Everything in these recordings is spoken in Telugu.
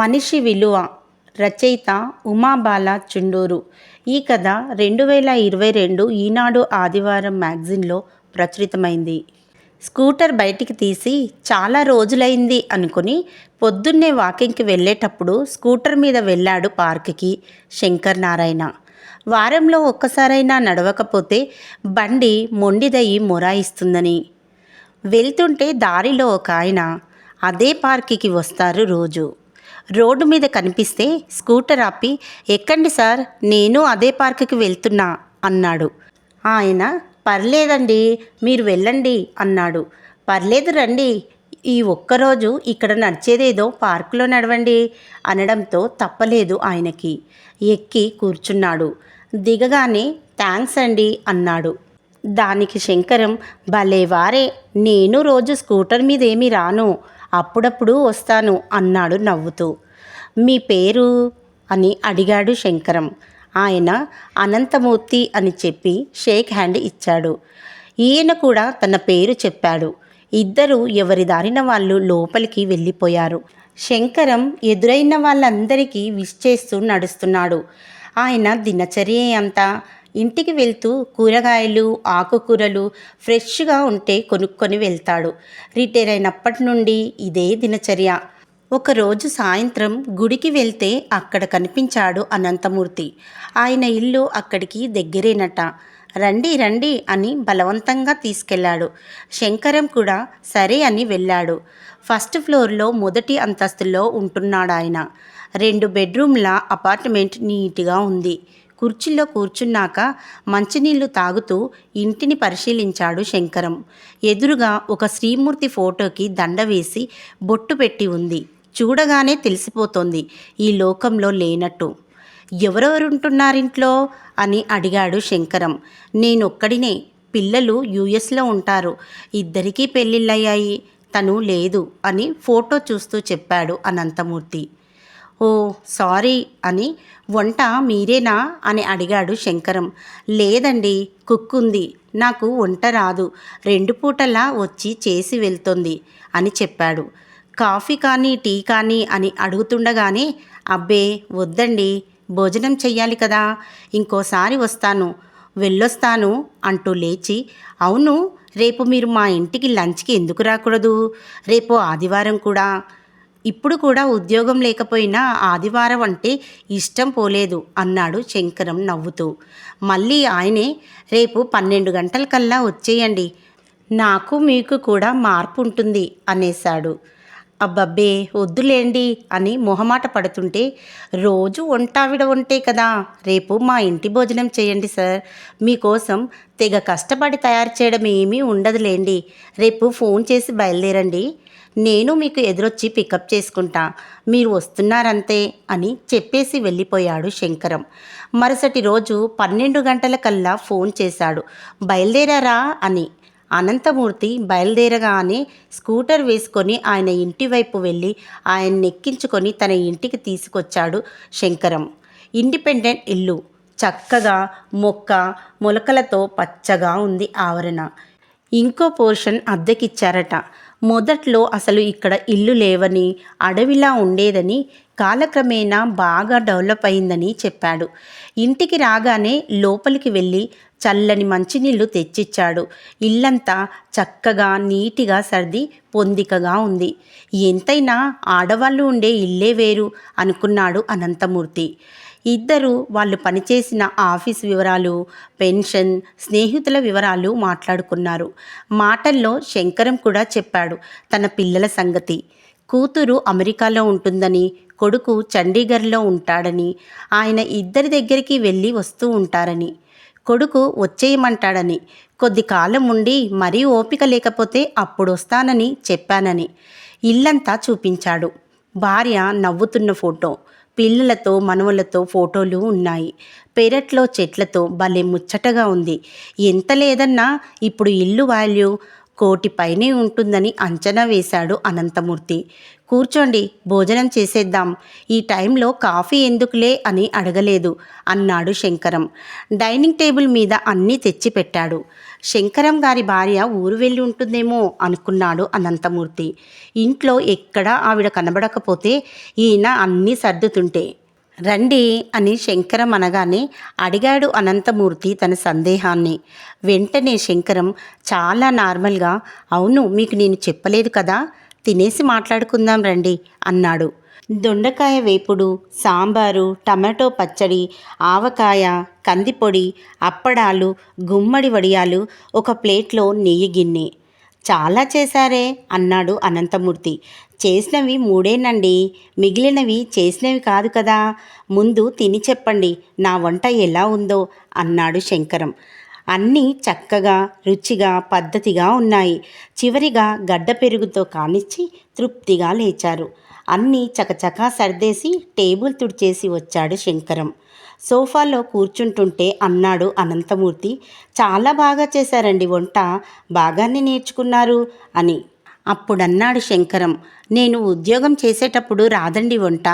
మనిషి విలువ రచయిత ఉమాబాల చుండూరు. ఈ కథ రెండు వేల ఇరవై రెండు ఈనాడు ఆదివారం మ్యాగజిన్లో ప్రచురితమైంది. స్కూటర్ బయటికి తీసి చాలా రోజులైంది అనుకుని పొద్దున్నే వాకింగ్కి వెళ్ళేటప్పుడు స్కూటర్ మీద వెళ్ళాడు పార్క్కి శంకర్ నారాయణ. వారంలో ఒక్కసారైనా నడవకపోతే బండి మొండిదయి మొరాయిస్తుందని. వెళ్తుంటే దారిలో ఒక ఆయన అదే పార్క్కి వస్తారు రోజు. రోడ్డు మీద కనిపిస్తే స్కూటర్ ఆపి ఎక్కండి సార్ నేను అదే పార్క్కి వెళ్తున్నా అన్నాడు. ఆయన పర్లేదండి మీరు వెళ్ళండి అన్నాడు. పర్లేదు రండి ఈ ఒక్కరోజు ఇక్కడ నడిచేదేదో పార్కులో నడవండి అనడంతో తప్పలేదు ఆయనకి. ఎక్కి కూర్చున్నాడు. దిగగానే థ్యాంక్స్ అండి అన్నాడు. దానికి శంకరం భలే వారే నేను రోజు స్కూటర్ మీదేమీ రాను అప్పుడప్పుడు వస్తాను అన్నాడు నవ్వుతూ. మీ పేరు అని అడిగాడు శంకరం. ఆయన అనంతమూర్తి అని చెప్పి షేక్ హ్యాండ్ ఇచ్చాడు. ఈయన కూడా తన పేరు చెప్పాడు. ఇద్దరు ఎవరి దారిన వాళ్ళు లోపలికి వెళ్ళిపోయారు. శంకరం ఎదురైన వాళ్ళందరికీ విష్ చేస్తూ నడుస్తున్నాడు. ఆయన దినచర్య అంతా ఇంటికి వెళ్తూ కూరగాయలు ఆకుకూరలు ఫ్రెష్గా ఉంటే కొనుక్కొని వెళ్తాడు. రిటైర్ అయినప్పటి నుండి ఇదే దినచర్య. ఒకరోజు సాయంత్రం గుడికి వెళ్తే అక్కడ కనిపించాడు అనంతమూర్తి. ఆయన ఇల్లు అక్కడికి దగ్గరేనట. రండి రండి అని బలవంతంగా తీసుకెళ్ళాడు శంకరం కూడా సరే అని వెళ్ళాడు. ఫస్ట్ ఫ్లోర్లో మొదటి అంతస్తులో ఉంటున్నాడు ఆయన రెండు బెడ్రూమ్ల అపార్ట్మెంట్ నీట్గా ఉంది. కుర్చీలో కూర్చున్నాక మంచినీళ్ళు తాగుతూ ఇంటిని పరిశీలించాడు శంకరం. ఎదురుగా ఒక శ్రీమూర్తి ఫోటోకి దండ వేసి బొట్టు పెట్టి ఉంది. చూడగానే తెలిసిపోతోంది ఈ లోకంలో లేనట్టు. ఎవరెవరుంటున్నారింట్లో? అని అడిగాడు శంకరం. నేనొక్కడినే. పిల్లలు యుఎస్లో ఉంటారు. ఇద్దరికీ పెళ్ళిళ్ళయ్యాయి. తను లేదు అని ఫోటో చూస్తూ చెప్పాడు అనంతమూర్తి. ఓ సారీ అని వంట మీరేనా అని అడిగాడు శంకరం. లేదండి కుక్ ఉంది నాకు వంట రాదు. రెండు పూటలా వచ్చి చేసి వెళ్తుంది అని చెప్పాడు. కాఫీ కానీ టీ కానీ అని అడుగుతుండగానే అబ్బే వద్దండి భోజనం చెయ్యాలి కదా ఇంకోసారి వస్తాను వెళ్ళొస్తాను అంటూ లేచి అవును రేపు మీరు మా ఇంటికి లంచ్కి ఎందుకు రాకూడదు? రేపు ఆదివారం కూడా. ఇప్పుడు కూడా ఉద్యోగం లేకపోయినా ఆదివారం అంటే ఇష్టం పోలేదు అన్నాడు శంకరం నవ్వుతూ. మళ్ళీ ఆయనే రేపు పన్నెండు గంటల కల్లా వచ్చేయండి. నాకు మీకు కూడా మార్పు ఉంటుంది అనేశాడు. అబ్బబ్బే వద్దులేండి అని మొహమాట పడుతుంటే రోజు వంటావిడ ఉంటే కదా రేపు మా ఇంటి భోజనం చేయండి సార్. మీకోసం తెగ కష్టపడి తయారు చేయడం ఏమీ ఉండదులేండి. రేపు ఫోన్ చేసి బయలుదేరండి. నేను మీకు ఎదురొచ్చి పికప్ చేసుకుంటా. మీరు వస్తున్నారంతే అని చెప్పేసి వెళ్ళిపోయాడు శంకరం. మరుసటి రోజు పన్నెండు గంటల కల్లా ఫోన్ చేశాడు. బయలుదేరారా అని. అనంతమూర్తి బయలుదేరగానే స్కూటర్ వేసుకొని ఆయన ఇంటి వైపు వెళ్ళి ఆయన్ని ఎక్కించుకొని తన ఇంటికి తీసుకొచ్చాడు శంకరం. ఇండిపెండెంట్ ఇల్లు. చక్కగా మొక్క మొలకలతో పచ్చగా ఉంది ఆవరణ. ఇంకో పోర్షన్ అద్దెకిచ్చారట. మొదట్లో అసలు ఇక్కడ ఇల్లు లేవని అడవిలా ఉండేదని కాలక్రమేణా బాగా డెవలప్ అయిందని చెప్పాడు. ఇంటికి రాగానే లోపలికి వెళ్ళి చల్లని మంచినీళ్ళు తెచ్చిచ్చాడు. ఇల్లంతా చక్కగా నీటిగా సర్ది పొందికగా ఉంది. ఎంతైనా ఆడవాళ్ళు ఉండే ఇల్లే వేరు అనుకున్నాడు అనంతమూర్తి. ఇద్దరు వాళ్ళు పనిచేసిన ఆఫీస్ వివరాలు పెన్షన్ స్నేహితుల వివరాలు మాట్లాడుకున్నారు. మాటల్లో శంకరం కూడా చెప్పాడు తన పిల్లల సంగతి. కూతురు అమెరికాలో ఉంటుందని కొడుకు చండీగఢ్లో ఉంటాడని ఆయన ఇద్దరి దగ్గరికి వెళ్ళి వస్తూ ఉంటారని కొడుకు వచ్చేయమంటాడని కొద్ది కాలం ఉండి మరీ ఓపిక లేకపోతే అప్పుడు వస్తానని చెప్పానని ఇల్లంతా చూపించాడు. భార్య నవ్వుతున్న ఫోటో. పిల్లలతో మనవలతో ఫోటోలు ఉన్నాయి. పెరట్లో చెట్లతో భలే ముచ్చటగా ఉంది. ఎంత లేదన్నా ఇప్పుడు ఇల్లు వాల్యూ కోటి పైనే ఉంటుందని అంచనా వేశాడు అనంతమూర్తి. కూర్చోండి భోజనం చేసేద్దాం. ఈ టైంలో కాఫీ ఎందుకులే అని అడగలేదు అన్నాడు శంకరం. డైనింగ్ టేబుల్ మీద అన్నీ తెచ్చి పెట్టాడు శంకరం గారి భార్య ఊరు వెళ్ళి ఉంటుందేమో అనుకున్నాడు అనంతమూర్తి. ఇంట్లో ఎక్కడా ఆవిడ కనబడకపోతే ఈయన అన్నీ సర్దుతుంటే రండి అని శంకరం అనగానే అడిగాడు అనంతమూర్తి తన సందేహాన్ని. వెంటనే శంకరం చాలా నార్మల్గా అవును మీకు నేను చెప్పలేదు కదా తినేసి మాట్లాడుకుందాం రండి అన్నాడు. దొండకాయ వేపుడు సాంబారు టమాటో పచ్చడి ఆవకాయ కందిపొడి అప్పడాలు గుమ్మడి వడియాలు ఒక ప్లేట్లో నెయ్యి గిన్నె. చాలా చేశారే అన్నాడు అనంతమూర్తి. చేసినవి మూడేనండి. మిగిలినవి చేసినవి కాదు కదా. ముందు తిని చెప్పండి. నా వంట ఎలా ఉందో అన్నాడు శంకరం. అన్నీ చక్కగా రుచిగా పద్ధతిగా ఉన్నాయి. చివరిగా గడ్డ పెరుగుతో కానిచ్చి తృప్తిగా లేచారు. అన్నీ చకచకా సర్దేసి టేబుల్ తుడిచేసి వచ్చాడు శంకరం. సోఫాలో కూర్చుంటుంటే అన్నాడు అనంతమూర్తి. చాలా బాగా చేశారండి వంట. బాగానే నేర్చుకున్నారు అని. అప్పుడన్నాడు శంకరం. నేను ఉద్యోగం చేసేటప్పుడు రాదండి వంట.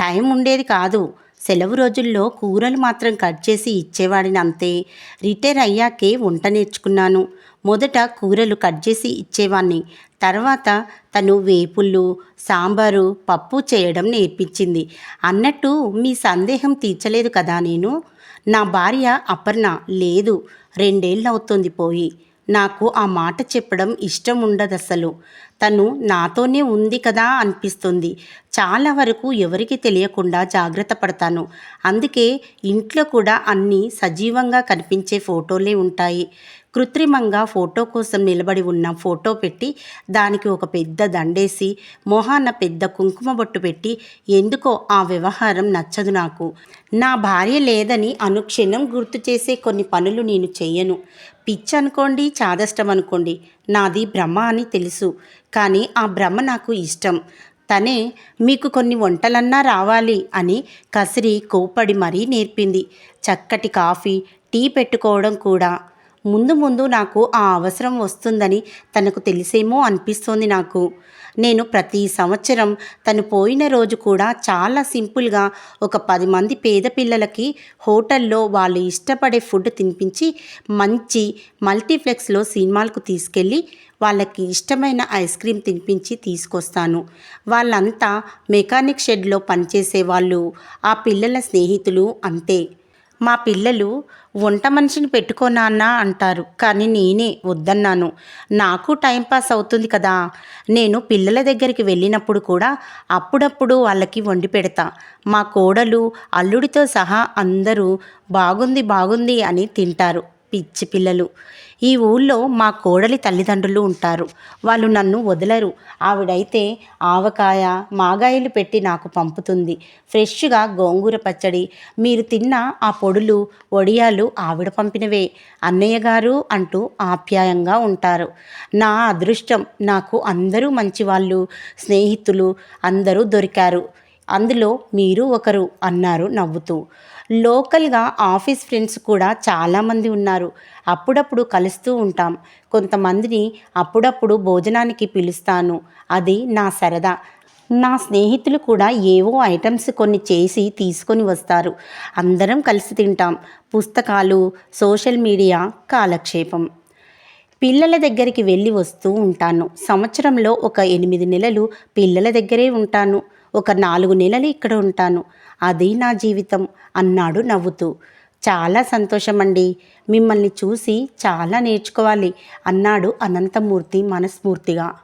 టైం ఉండేది కాదు. సెలవు రోజుల్లో కూరలు మాత్రం కట్ చేసి ఇచ్చేవాడిని అంతే. రిటైర్ అయ్యాకే వంట నేర్చుకున్నాను. మొదట కూరలు కట్ చేసి ఇచ్చేవాణ్ణి. తర్వాత తను వేపుళ్ళు సాంబారు పప్పు చేయడం నేర్పించింది. అన్నట్టు మీ సందేహం తీర్చలేదు కదా నేను? నా భార్య అపర్ణ లేదు. రెండేళ్ళవుతుంది పోయి. నాకు ఆ మాట చెప్పడం ఇష్టం ఉండదు అసలు తను నాతోనే ఉంది కదా అనిపిస్తుంది. చాలా వరకు ఎవరికి తెలియకుండా జాగ్రత్త పడతాను. అందుకే ఇంట్లో కూడా అన్నీ సజీవంగా కనిపించే ఫోటోలే ఉంటాయి. కృత్రిమంగా ఫోటో కోసం నిలబడి ఉన్న ఫోటో పెట్టి దానికి ఒక పెద్ద దండేసి మొహాన పెద్ద కుంకుమ బొట్టు పెట్టి ఎందుకో ఆ వ్యవహారం నచ్చదు నాకు. నా భార్య లేదని అనుక్షణం గుర్తు చేసే కొన్ని పనులు నేను చెయ్యను. పిచ్చి అనుకోండి చాదష్టం అనుకోండి. నాది భ్రమ అని తెలుసు. కానీ ఆ భ్రమ నాకు ఇష్టం. తనే మీకు కొన్ని వంటలన్నా రావాలి అని కసిరి కోపడి మరీ నేర్పింది. చక్కటి కాఫీ టీ పెట్టుకోవడం కూడా. ముందు ముందు నాకు ఆ అవసరం వస్తుందని తనకు తెలిసేమో అనిపిస్తోంది నాకు. నేను ప్రతి సంవత్సరం తను పోయిన రోజు కూడా చాలా సింపుల్గా ఒక పది మంది పేద పిల్లలకి హోటల్లో వాళ్ళు ఇష్టపడే ఫుడ్ తినిపించి మంచి మల్టీప్లెక్స్లో సినిమాలకు తీసుకెళ్ళి వాళ్ళకి ఇష్టమైన ఐస్ క్రీమ్ తినిపించి తీసుకొస్తాను. వాళ్ళంతా మెకానిక్ షెడ్లో పనిచేసే వాళ్ళు ఆ పిల్లల స్నేహితులు అంతే. మా పిల్లలు వంట మనిషిని పెట్టుకోనాన్నా అంటారు. కానీ నేనే వద్దన్నాను. నాకు టైంపాస్ అవుతుంది కదా. నేను పిల్లల దగ్గరికి వెళ్ళినప్పుడు కూడా అప్పుడప్పుడు వాళ్ళకి వండి పెడతా. మా కోడలు అల్లుడితో సహా అందరూ బాగుంది బాగుంది అని తింటారు. పిచ్చి పిల్లలు. ఈ ఊళ్ళో మా కోడలి తల్లిదండ్రులు ఉంటారు. వాళ్ళు నన్ను వదలరు. ఆవిడైతే ఆవకాయ మాగాయలు పెట్టి నాకు పంపుతుంది. ఫ్రెష్గా గోంగూర పచ్చడి మీరు తిన్న ఆ పొడులు వడియాలు ఆవిడ పంపినవే. అన్నయ్య గారు అంటూ ఆప్యాయంగా ఉంటారు. నా అదృష్టం నాకు అందరూ మంచివాళ్ళు స్నేహితులు అందరూ దొరికారు. అందులో మీరు ఒకరు అన్నారు నవ్వుతూ. లోకల్గా ఆఫీస్ ఫ్రెండ్స్ కూడా చాలామంది ఉన్నారు. అప్పుడప్పుడు కలుస్తూ ఉంటాం. కొంతమందిని అప్పుడప్పుడు భోజనానికి పిలుస్తాను. అది నా సరదా. నా స్నేహితులు కూడా ఏవో ఐటమ్స్ కొన్ని చేసి తీసుకొని వస్తారు. అందరం కలిసి తింటాం. పుస్తకాలు సోషల్ మీడియా కాలక్షేపం. పిల్లల దగ్గరికి వెళ్ళి వస్తూ ఉంటాను. సంవత్సరంలో ఒక ఎనిమిది నెలలు పిల్లల దగ్గరే ఉంటాను. ఒక నాలుగు నెలలు ఇక్కడ ఉంటాను. అది నా జీవితం అన్నాడు నవ్వుతూ. చాలా సంతోషమండి. మిమ్మల్ని చూసి చాలా నేర్చుకోవాలి అన్నాడు అనంతమూర్తి మనస్ఫూర్తిగా.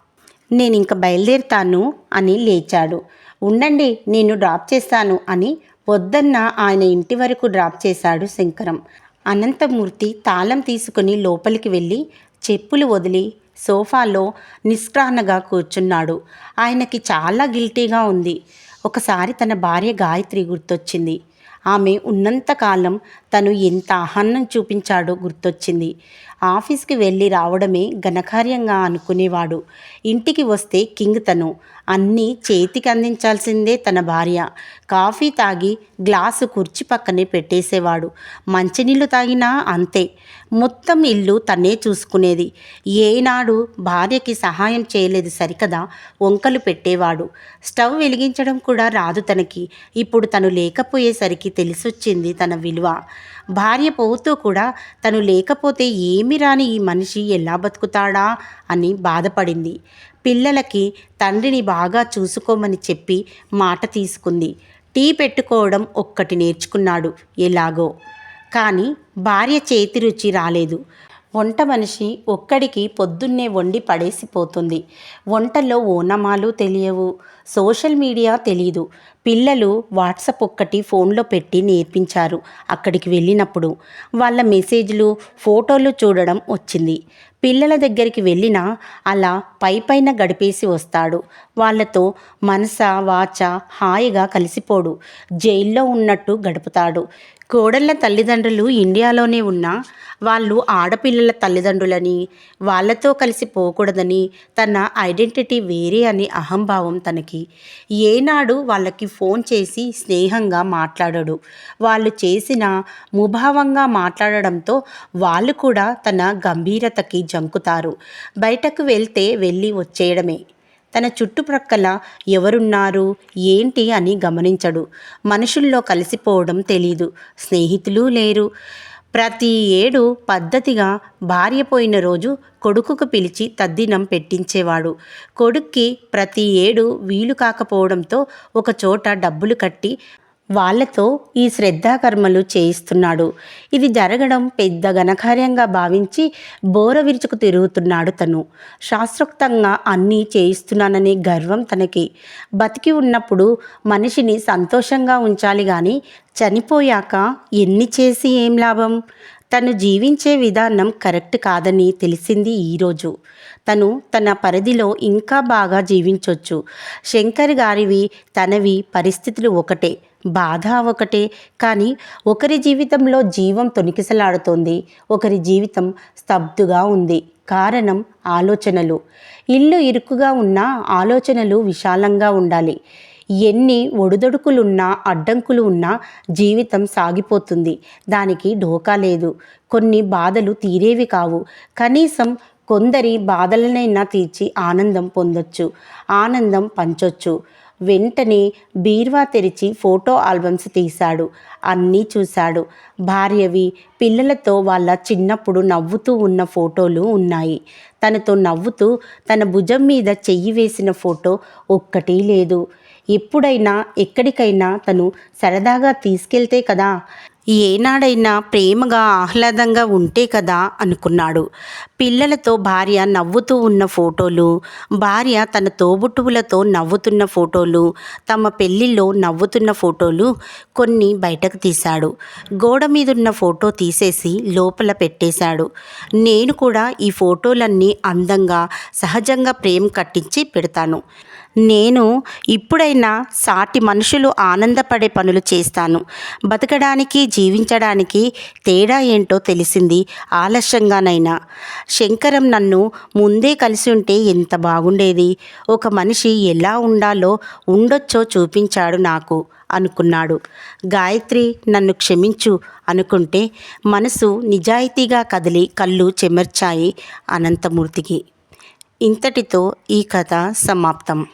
నేను ఇంక బయలుదేరుతాను అని లేచాడు. ఉండండి నేను డ్రాప్ చేస్తాను అని పొద్దన్న ఆయన ఇంటి వరకు డ్రాప్ చేశాడు శంకరం. అనంతమూర్తి తాళం తీసుకుని లోపలికి వెళ్ళి చెప్పులు వదిలి సోఫాలో నిష్క్రాన్నగా కూర్చున్నాడు. ఆయనకి చాలా గిల్టీగా ఉంది. ఒకసారి తన భార్య గాయత్రి గుర్తొచ్చింది. ఆమె ఉన్నంతకాలం తను ఎంత ఆహ్వానం చూపించాడో గుర్తొచ్చింది. ఆఫీస్కి వెళ్ళి రావడమే ఘనకార్యంగా అనుకునేవాడు. ఇంటికి వస్తే కింగ్ తను. అన్నీ చేతికి అందించాల్సిందే తన భార్య. కాఫీ తాగి గ్లాసు కుర్చీ పక్కనే పెట్టేసేవాడు. మంచినీళ్ళు తాగినా అంతే. మొత్తం ఇల్లు తనే చూసుకునేది. ఏనాడు భార్యకి సహాయం చేయలేదు సరికదా వంకలు పెట్టేవాడు. స్టవ్ వెలిగించడం కూడా రాదు తనకి. ఇప్పుడు తను లేకపోయేసరికి తెలిసొచ్చింది తన విలువ. భార్య పోతూ కూడా తను లేకపోతే ఏమి రాని ఈ మనిషి ఎలా బతుకుతాడా అని బాధపడింది. పిల్లలకి తండ్రిని బాగా చూసుకోమని చెప్పి మాట తీసుకుంది. టీ పెట్టుకోవడం ఒక్కటి నేర్చుకున్నాడు ఎలాగో. కానీ భార్య చేతి రుచి రాలేదు. వంట మనిషి ఒక్కడికి పొద్దున్నే వండి పడేసిపోతుంది. వంటలో ఓనమాలు తెలియవు. సోషల్ మీడియా తెలియదు పిల్లలు వాట్సప్ ఒక్కటి ఫోన్లో పెట్టి నేర్పించారు అక్కడికి వెళ్ళినప్పుడు. వాళ్ళ మెసేజ్లు ఫోటోలు చూడడం వచ్చింది. పిల్లల దగ్గరికి వెళ్ళినా అలా పై పైన గడిపేసి వస్తాడు. వాళ్ళతో మనస వాచ హాయిగా కలిసిపోడు. జైల్లో ఉన్నట్టు గడుపుతాడు. కోడళ్ళ తల్లిదండ్రులు ఇండియాలోనే ఉన్నా వాళ్ళు ఆడపిల్లల తల్లిదండ్రులని వాళ్ళతో కలిసి పోకూడదని తన ఐడెంటిటీ వేరే అని అహంభావం తనకి. ఏనాడు వాళ్ళకి ఫోన్ చేసి స్నేహంగా మాట్లాడడు. వాళ్ళు చేసిన ముభావంగా మాట్లాడడంతో వాళ్ళు కూడా తన గంభీరతకి జంకుతారు. బయటకు వెళ్తే వెళ్ళి వచ్చేయడమే. తన చుట్టుప్రక్కల ఎవరున్నారు ఏంటి అని గమనించడు. మనుషుల్లో కలిసిపోవడం తెలీదు. స్నేహితులు లేరు. ప్రతి ఏడు పద్ధతిగా భార్య పోయిన రోజు కొడుకుకు పిలిచి తద్దినం పెట్టించేవాడు. కొడుక్కి ప్రతి ఏడు వీలు కాకపోవడంతో ఒక చోట డబ్బులు కట్టి వాళ్ళతో ఈ శ్రద్ధాకర్మలు చేయిస్తున్నాడు. ఇది జరగడం పెద్ద ఘనకార్యంగా భావించి బోర విరుచుకు తిరుగుతున్నాడు తను. శాస్త్రోక్తంగా అన్నీ చేయిస్తున్నాననే గర్వం తనకి. బతికి ఉన్నప్పుడు మనిషిని సంతోషంగా ఉంచాలి కానీ చనిపోయాక ఎన్ని చేసి ఏం లాభం? తను జీవించే విధానం కరెక్ట్ కాదని తెలిసింది ఈరోజు తను తన పరిధిలో ఇంకా బాగా జీవించవచ్చు శంకర్ గారివి తనవి పరిస్థితులు ఒకటే. బాధ ఒకటే కానీ ఒకరి జీవితంలో జీవం తొనికిసలాడుతోంది. ఒకరి జీవితం స్తబ్దుగా ఉంది. కారణం ఆలోచనలు. ఇల్లు ఇరుకుగా ఉన్న ఆలోచనలు విశాలంగా ఉండాలి. ఎన్ని ఒడిదొడుకులున్నా అడ్డంకులు ఉన్నా జీవితం సాగిపోతుంది. దానికి ఢోకా లేదు. కొన్ని బాధలు తీరేవి కావు. కనీసం కొందరి బాధలనైనా తీర్చి ఆనందం పొందొచ్చు. ఆనందం పంచొచ్చు. వెంటనే బీర్వా తెరిచి ఫోటో ఆల్బమ్స్ తీశాడు. అన్నీ చూశాడు. భార్యవి పిల్లలతో వాళ్ళ చిన్నప్పుడు నవ్వుతూ ఉన్న ఫోటోలు ఉన్నాయి. తనతో నవ్వుతూ తన భుజం మీద చెయ్యి వేసిన ఫోటో ఒక్కటి లేదు. ఎప్పుడైనా ఎక్కడికైనా తను సరదాగా తీసుకెళ్తే కదా? ఏనాడైనా ప్రేమగా ఆహ్లాదంగా ఉంటే కదా అనుకున్నాడు. పిల్లలతో భార్య నవ్వుతూ ఉన్న ఫోటోలు భార్య తన తోబుట్టువులతో నవ్వుతున్న ఫోటోలు తమ పెళ్ళిళ్ళో నవ్వుతున్న ఫోటోలు కొన్ని బయటకు తీశాడు. గోడ మీదున్న ఫోటో తీసేసి లోపల పెట్టేశాడు. నేను కూడా ఈ ఫోటోలన్నీ అందంగా సహజంగా ప్రేమ కట్టించి పెడతాను. నేను ఇప్పుడైనా సాటి మనుషులు ఆనందపడే పనులు చేస్తాను. బతకడానికి జీవించడానికి తేడా ఏంటో తెలిసింది ఆలస్యంగానైనా. శంకరం నన్ను ముందే కలిసి ఉంటే ఎంత బాగుండేది. ఒక మనిషి ఎలా ఉండాలో ఉండొచ్చో చూపించాడు నాకు అనుకున్నాడు. గాయత్రి నన్ను క్షమించు అనుకుంటే మనసు నిజాయితీగా కదిలి కళ్ళు చెమర్చాయి అనంతమూర్తికి. ఇంతటితో ఈ కథ సమాప్తం.